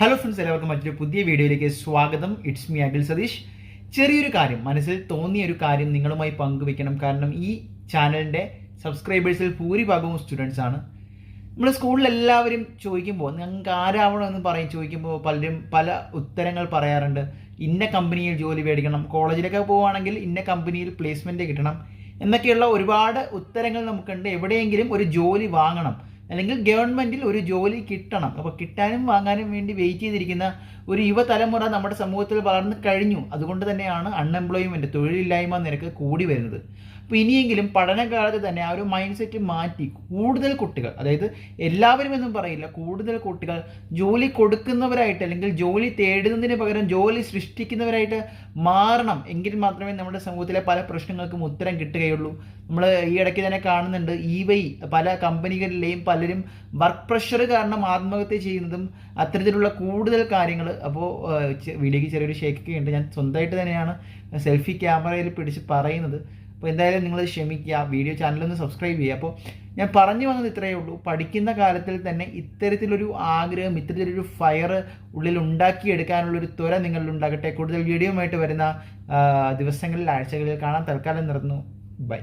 Hello friends എല്ലാവർക്കും മറ്റൊരു പുതിയ വീഡിയോയിലേക്ക് സ്വാഗതം. ഇറ്റ്സ് മീ അഖിൽ സതീഷ് ചെറിയൊരു കാര്യം മനസ്സിൽ തോന്നിയ ഒരു കാര്യം നിങ്ങളുമായി പങ്കുവെക്കണം. കാരണം ഈ ചാനലിന്റെ സബ്സ്ക്രൈബേഴ്സിൽ ഭൂരിഭാഗവും സ്റ്റുഡൻസ് ആണ്. നമ്മൾ സ്കൂളിൽ എല്ലാവരും ചോദിക്കുമ്പോൾ ഞങ്ങൾക്ക് ആരാവണമെന്ന് പറയും? ചോദിക്കുമ്പോൾ പലരും പല ഉത്തരങ്ങൾ പറയാറുണ്ട്. ഇന്ന കമ്പനിയിൽ ജോലി മേടിക്കണം. കോളേജിലൊക്കെ പോവുകയാണെങ്കിൽ ഇന്ന കമ്പനിയിൽ പ്ലേസ്മെന്റ് കിട്ടണം. എന്നൊക്കെയുള്ള ഒരുപാട് ഉത്തരങ്ങൾ നമുക്കുണ്ട്. എവിടെയെങ്കിലും ഒരു ജോലി വാങ്ങണം. അല്ലെങ്കിൽ ഗവൺമെന്റിൽ ഒരു ജോലി കിട്ടണം. അപ്പോൾ കിട്ടാനും വാങ്ങാനും വേണ്ടി വെയിറ്റ് ചെയ്തിരിക്കുന്ന ഒരു യുവതലമുറ നമ്മുടെ സമൂഹത്തിൽ വളർന്നു കഴിഞ്ഞു. അതുകൊണ്ട് തന്നെയാണ് അൺഎംപ്ലോയ്മെന്റ് തൊഴിലില്ലായ്മ നിരക്ക് കൂടി വരുന്നത്. അപ്പോൾ ഇനിയെങ്കിലും പഠനകാലത്ത് തന്നെ ആ ഒരു മൈൻഡ് സെറ്റ് മാറ്റി കൂടുതൽ കുട്ടികൾ അതായത് എല്ലാവരും എന്നും പറയില്ല കൂടുതൽ കുട്ടികൾ ജോലി കൊടുക്കുന്നവരായിട്ട് അല്ലെങ്കിൽ ജോലി തേടുന്നതിന് പകരം ജോലി സൃഷ്ടിക്കുന്നവരായിട്ട് മാറണം. എങ്കിൽ മാത്രമേ നമ്മുടെ സമൂഹത്തിലെ പല പ്രശ്നങ്ങൾക്കും ഉത്തരം കിട്ടുകയുള്ളൂ. നമ്മൾ ഈ ഇടയ്ക്ക് തന്നെ കാണുന്നുണ്ട് ഇ വൈ പല കമ്പനികളിലെയും പലരും വർക്ക് പ്രഷർ കാരണം ആത്മഹത്യ ചെയ്യുന്നതും അത്തരത്തിലുള്ള കൂടുതൽ കാര്യങ്ങൾ അപ്പോൾ വീഡിയോയ്ക്ക് ചെറിയൊരു ഷേക്കൊക്കെ ഉണ്ട്. ഞാൻ സ്വന്തമായിട്ട് തന്നെയാണ് സെൽഫി ക്യാമറയിൽ പിടിച്ച് പറയുന്നത്. അപ്പോൾ എന്തായാലും നിങ്ങൾ ക്ഷമിക്കുക. വീഡിയോ ചാനലൊന്ന് സബ്സ്ക്രൈബ് ചെയ്യുക. അപ്പോൾ ഞാൻ പറഞ്ഞു വന്നത് ഇത്രയേ ഉള്ളൂ. പഠിക്കുന്ന കാലത്തിൽ തന്നെ ഇത്തരത്തിലൊരു ആഗ്രഹം ഇത്തരത്തിലൊരു ഫയർ ഉള്ളിൽ ഉണ്ടാക്കിയെടുക്കാനുള്ളൊരു ത്വര നിങ്ങളിൽ കൂടുതൽ വീഡിയോ ആയിട്ട് വരുന്ന ദിവസങ്ങളിൽ ആഴ്ചകളിൽ കാണാൻ തൽക്കാലം നിർന്നു ബൈ